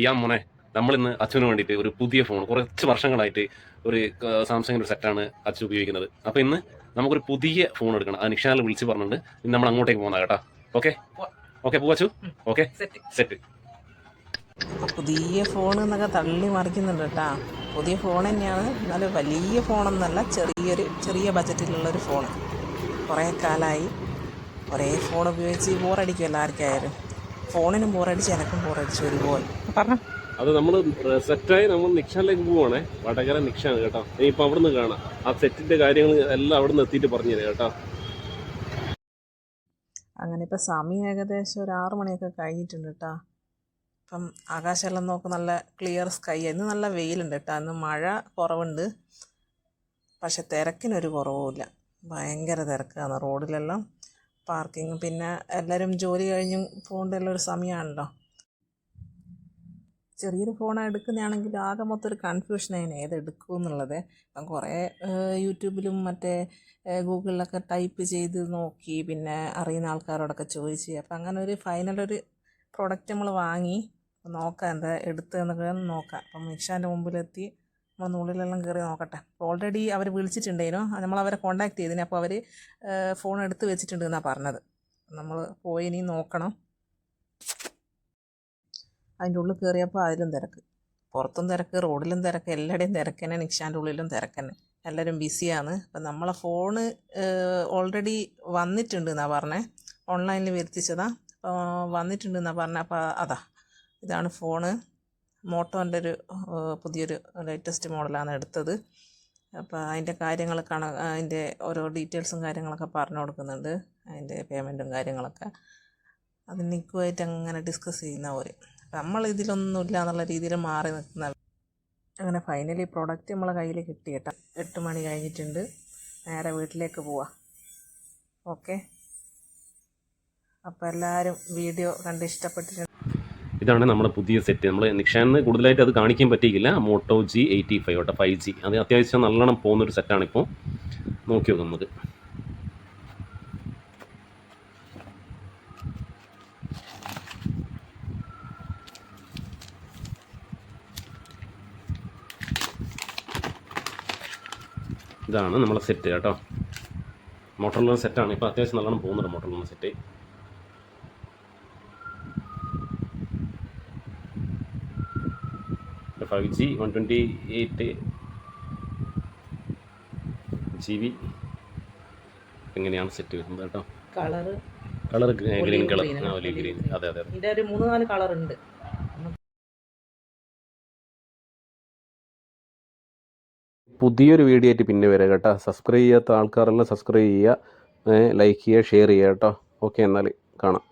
ഈ അമ്മനെ നമ്മളിന്ന് അച്ഛന് വേണ്ടിയിട്ട് ഒരു പുതിയ ഫോൺ കുറച്ച് വർഷങ്ങളായിട്ട് ഒരു സാംസങ്ങിന്റെ ഒരു സെറ്റാണ് അച്ഛൻ ഉപയോഗിക്കുന്നത്. അപ്പോൾ ഇന്ന് നമുക്കൊരു പുതിയ ഫോൺ എടുക്കണം. ആ നിഷാനിൽ വിളിച്ച് പറഞ്ഞിട്ടുണ്ട്. ഇന്ന് നമ്മൾ അങ്ങോട്ടേക്ക് പോകുന്ന കേട്ടോ. ഓക്കെ ഓക്കെ പോവാച്ചു ഓക്കെ സെറ്റ് സെറ്റ് പുതിയ ഫോൺ എന്നൊക്കെ തള്ളി മറിക്കുന്നുണ്ട് കേട്ടാ. പുതിയ ഫോൺ തന്നെയാണ്. എന്നാലും വലിയ ഫോണൊന്നല്ല ചെറിയൊരു ചെറിയ ബജറ്റിലുള്ളൊരു ഫോൺ കുറേ കാലമായി ഒരേ ഫോൺ ഉപയോഗിച്ച് ബോറടിക്കുമല്ലോ ആർക്കായാലും ഫോണിനും ബോറടിച്ച് എനക്കും ബോറടിച്ച് ഒരുപോലെ. പറഞ്ഞു. അത് നമ്മൾ സെറ്റായി നമ്മൾ നിക്ഷാനിലേക്ക് പോവാണേ. വടകര നിക്ഷാണ് കേട്ടോ. ഇനിയിപ്പോൾ അവിടുന്ന് കാണാം. ആ സെറ്റിന്റെ കാര്യങ്ങൾ എല്ലാം അവിടുന്ന് എത്തിയിട്ട് പറഞ്ഞു തരാം കേട്ടോ. അങ്ങനെ ഇപ്പൊ സമയം ഏകദേശം ഒരു ആറു മണിയൊക്കെ കഴിഞ്ഞിട്ടുണ്ട് കേട്ടോ. ഇപ്പം ആകാശമെല്ലാം നോക്ക് നല്ല ക്ലിയർ സ്കൈ ഇന്ന് നല്ല വെയിലുണ്ട് കേട്ടോ. ഇന്ന് മഴ കുറവുണ്ട്. പക്ഷെ തിരക്കിനൊരു കുറവുമില്ല. ഭയങ്കര തിരക്കാണ്. റോഡിലെല്ലാം പാർക്കിങ് പിന്നെ എല്ലാവരും ജോലി കഴിഞ്ഞും പോകേണ്ട ഒരു സമയമാണല്ലോ ചെറിയൊരു ഫോൺ എടുക്കുന്നതാണെങ്കിൽ ആകെ മൊത്തം ഒരു കൺഫ്യൂഷൻ ആയിരുന്നു ഏത് എന്നുള്ളത്. അപ്പം കുറേ യൂട്യൂബിലും മറ്റേ ഗൂഗിളിലൊക്കെ ടൈപ്പ് ചെയ്ത് നോക്കി പിന്നെ അറിയുന്ന ആൾക്കാരോടൊക്കെ ചോദിച്ച്. അപ്പം അങ്ങനെ ഒരു ഫൈനൽ ഒരു പ്രോഡക്റ്റ് നമ്മൾ വാങ്ങി. നോക്കാം എന്താ എടുത്തതെന്നൊക്കെ നോക്കാം. അപ്പം മിക്ഷാന്റെ മുമ്പിലെത്തി. നമ്മൾ ഉള്ളിലെല്ലാം കയറി നോക്കട്ടെ. ഓൾറെഡി അവർ വിളിച്ചിട്ടുണ്ടേനു. നമ്മൾ അവരെ കോൺടാക്ട് ചെയ്തിന്. അപ്പോൾ അവർ ഫോൺ എടുത്ത് വെച്ചിട്ടുണ്ട് എന്നാണ് പറഞ്ഞത്. നമ്മൾ പോയി ഇനി നോക്കണം. അതിന്റെ ഉള്ളിൽ കയറിയപ്പോൾ അതിലും തിരക്ക്. പുറത്തും തിരക്ക് റോഡിലും തിരക്ക് എല്ലായിടെയും തിരക്ക് തന്നെ നിക്ഷാന്റെ ഉള്ളിലും തിരക്ക് തന്നെ എല്ലാവരും ബിസിയാണ്. അപ്പം നമ്മളെ ഫോണ് ഓൾറെഡി വന്നിട്ടുണ്ട് എന്നാണ് പറഞ്ഞത് ഓൺലൈനിൽ വരുത്തിച്ചതാണ് അപ്പോൾ വന്നിട്ടുണ്ട് എന്നാണ് പറഞ്ഞത് അപ്പോൾ അതാ. ഇതാണ് ഫോണ് മോട്ടോന്റെ ഒരു പുതിയൊരു ലേറ്റസ്റ്റ് മോഡലാണ് എടുത്തത്. അപ്പോൾ അതിന്റെ കാര്യങ്ങൾ കണ അതിന്റെ ഓരോ ഡീറ്റെയിൽസും കാര്യങ്ങളൊക്കെ പറഞ്ഞു കൊടുക്കുന്നുണ്ട്. അതിന്റെ പേയ്മെന്റും കാര്യങ്ങളൊക്കെ. അത് നിൽക്കുമായിട്ട് അങ്ങനെ ഡിസ്കസ് ചെയ്യുന്ന പോലെ. നമ്മൾ ഇതിലൊന്നുമില്ല എന്നുള്ള രീതിയിൽ മാറി നിൽക്കുന്ന അങ്ങനെ ഫൈനലി പ്രോഡക്റ്റ് നമ്മളെ കയ്യിൽ കിട്ടി കേട്ടോ. എട്ട് മണി കഴിഞ്ഞിട്ടുണ്ട്. നേരെ വീട്ടിലേക്ക് പോവാം. ഓക്കെ? അപ്പോൾ എല്ലാവരും വീഡിയോ കണ്ട് ഇഷ്ടപ്പെട്ടിട്ടുണ്ട് ഇതാണ് നമ്മുടെ പുതിയ സെറ്റ്. നമ്മൾ നിക്ഷാനിന്ന് കൂടുതലായിട്ട് അത് കാണിക്കാൻ പറ്റിയില്ല. മോട്ടോ ജി എയ്റ്റി ഫൈവ് കേട്ടോ ഫൈവ് ജി. അത് അത്യാവശ്യം നല്ലോണം പോകുന്നൊരു സെറ്റാണ് ഇപ്പോൾ നോക്കി നോക്കാം നമുക്ക് ഇതാണ് നമ്മളെ സെറ്റ് കേട്ടോ. മോട്ടോറിലുള്ള സെറ്റാണ് ഇപ്പോൾ അത്യാവശ്യം നല്ലോണം പോകുന്നുണ്ട് മോട്ടോറിലുള്ള set five G one twenty eight G B എങ്ങനെയാണ് സെറ്റ് വരുന്നത് കേട്ടോ. കളർ കളർ ഗ്രീൻ കളർ ആ ഗ്രീൻ അതെ അതെ അതെ. ഇതിന്റെ ഒരു മൂന്ന് നാല് കളർ ഉണ്ട്. പുതിയൊരു വീഡിയോ ആയിട്ട് പിന്നെ വരാം കേട്ടോ. സബ്സ്ക്രൈബ് ചെയ്യാത്ത ആൾക്കാരെല്ലാം സബ്സ്ക്രൈബ് ചെയ്യുക. ലൈക്ക് ചെയ്യുക ഷെയർ ചെയ്യുക കേട്ടോ. ഓക്കെ എന്നാൽ കാണാം.